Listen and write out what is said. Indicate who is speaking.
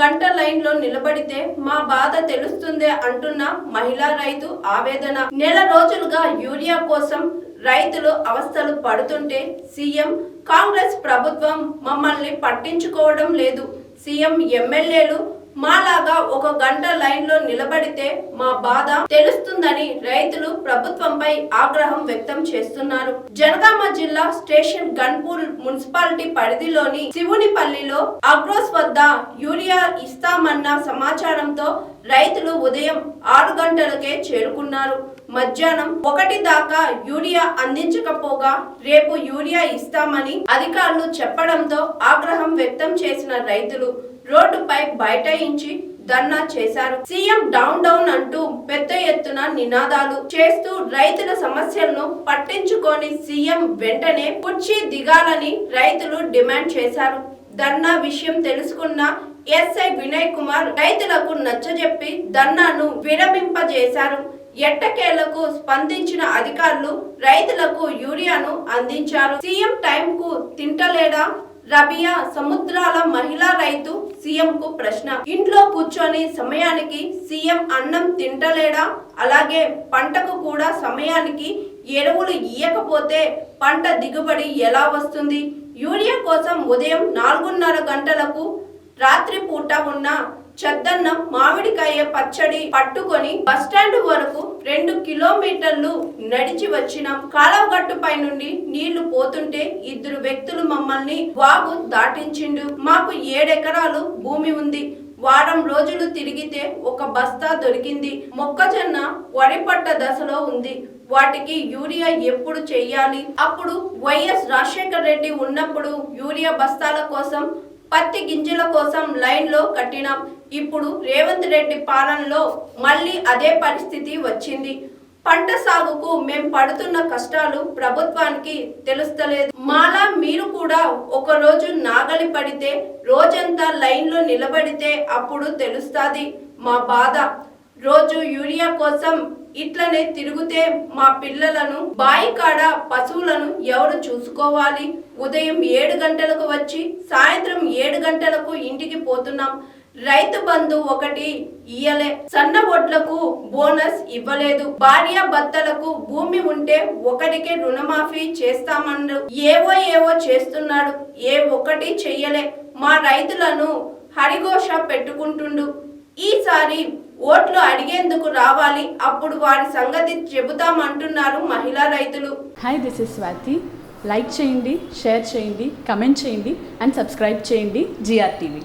Speaker 1: గంట లైన్లో నిలబడితే మా బాధ తెలుస్తుందే అంటున్న మహిళా రైతు ఆవేదన. నెల రోజులుగా యూరియా కోసం రైతులు అవస్థలు పడుతుంటే సీఎం కాంగ్రెస్ ప్రభుత్వం మమ్మల్ని పట్టించుకోవడం లేదు. సీఎం ఎమ్మెల్యేలు మాలాగా ఒక గంట లైన్లో నిలబడితే మా బాధ తెలుస్తుందని రైతులు ప్రభుత్వంపై ఆగ్రహం వ్యక్తం చేస్తున్నారు. జనగామ జిల్లా స్టేషన్ గన్పూర్ మున్సిపాలిటీ పరిధిలోని శివునిపల్లిలో అగ్రోస్ వద్ద యూరియా ఇస్తామన్న సమాచారంతో రైతులు ఉదయం ఆరు గంటలకే చేరుకున్నారు. మధ్యాహ్నం ఒకటి దాకా యూరియా అందించకపోగా రేపు యూరియా ఇస్తామని అధికారులు చెప్పడంతో ఆగ్రహం వ్యక్తం చేసిన రైతులు రోడ్డుపై బైఠాయించి ధర్నా చేశారు. సీఎం డౌన్ డౌన్ అంటూ పెద్ద ఎత్తున నినాదాలు చేస్తూ రైతుల సమస్యలను పట్టించుకొని సీఎం వెంటనే కుర్చీ దిగాలని రైతులు డిమాండ్ చేశారు. ధర్నా విషయం తెలుసుకున్న ఎస్ఐ వినయ్ కుమార్ రైతులకు నచ్చజెప్పి ధర్నాను విరమింపజేశారు. ఎట్టకేలకు స్పందించిన అధికారులు రైతులకు యూరియాను అందించారు. సీఎం టైంకు తింటలేడా? రబియా సముద్రాల మహిళా రైతు సీఎం కు ప్రశ్న. ఇంట్లో కూర్చొని సమయానికి సీఎం అన్నం తింటలేడా? అలాగే పంటకు కూడా సమయానికి ఎరువులు ఇయ్యకపోతే పంట దిగుబడి ఎలా వస్తుంది? యూరియా కోసం ఉదయం నాలుగున్నర గంటలకు రాత్రి పూట ఉన్న చెద్దన్న మామిడికాయ పచ్చడి పట్టుకొని బస్టాండ్ వరకు రెండు కిలోమీటర్లు నడిచి వచ్చినాం కాలవగట్టుపై నుండి నీళ్ళు పోతుంటే ఇద్దరు వ్యక్తులు మమ్మల్ని వాగు దాటించిండు. మాకు ఏడెకరాలు భూమి ఉంది. వారం రోజులు తిరిగితే ఒక బస్తా దొరికింది. మొక్కజొన్న వరిపట్ట దశలో ఉంది. వాటికి యూరియా ఎప్పుడు చెయ్యాలి? అప్పుడు వైఎస్ రాజశేఖర్ రెడ్డి ఉన్నప్పుడు యూరియా బస్తాల కోసం పత్తి గింజల కోసం లైన్లో కట్టినాం. ఇప్పుడు రేవంత్ రెడ్డి పాలనలో మళ్ళీ అదే పరిస్థితి వచ్చింది. పంట సాగుకు మేం పడుతున్న కష్టాలు ప్రభుత్వానికి తెలుస్తలేదు. మాలా మీరు కూడా ఒక రోజు నాగలి పడితే రోజంతా లైన్లో నిలబడితే అప్పుడు తెలుస్తాది మా బాధ. రోజు యూరియా కోసం ఇట్లనే తిరిగితే మా పిల్లలను బాయి కాడ పశువులను ఎవరు చూసుకోవాలి? ఉదయం ఏడు గంటలకు వచ్చి సాయంత్రం ఏడు గంటలకు ఇంటికి పోతున్నాం. రైతు బంధు ఒకటి ఇయ్యలే. సన్న ఒడ్లకు బోనస్ ఇవ్వలేదు. భార్య భర్తలకు భూమి ఉంటే ఒకటికే రుణమాఫీ చేస్తామన్నారు ఏవో ఏవో చేస్తున్నాడు. ఏ ఒక్కటి చెయ్యలే. మా రైతులను హరిఘోష పెట్టుకుంటుండు. ఈసారి ఓట్లు అడిగేందుకు రావాలి అప్పుడు వారి సంగతి చెబుతామంటున్నారు మహిళా రైతులు.
Speaker 2: Hi this is Swathi like చేయండి షేర్ చేయండి కమెంట్ చేయండి అండ్ సబ్స్క్రైబ్ చేయండి జిఆర్టీవీ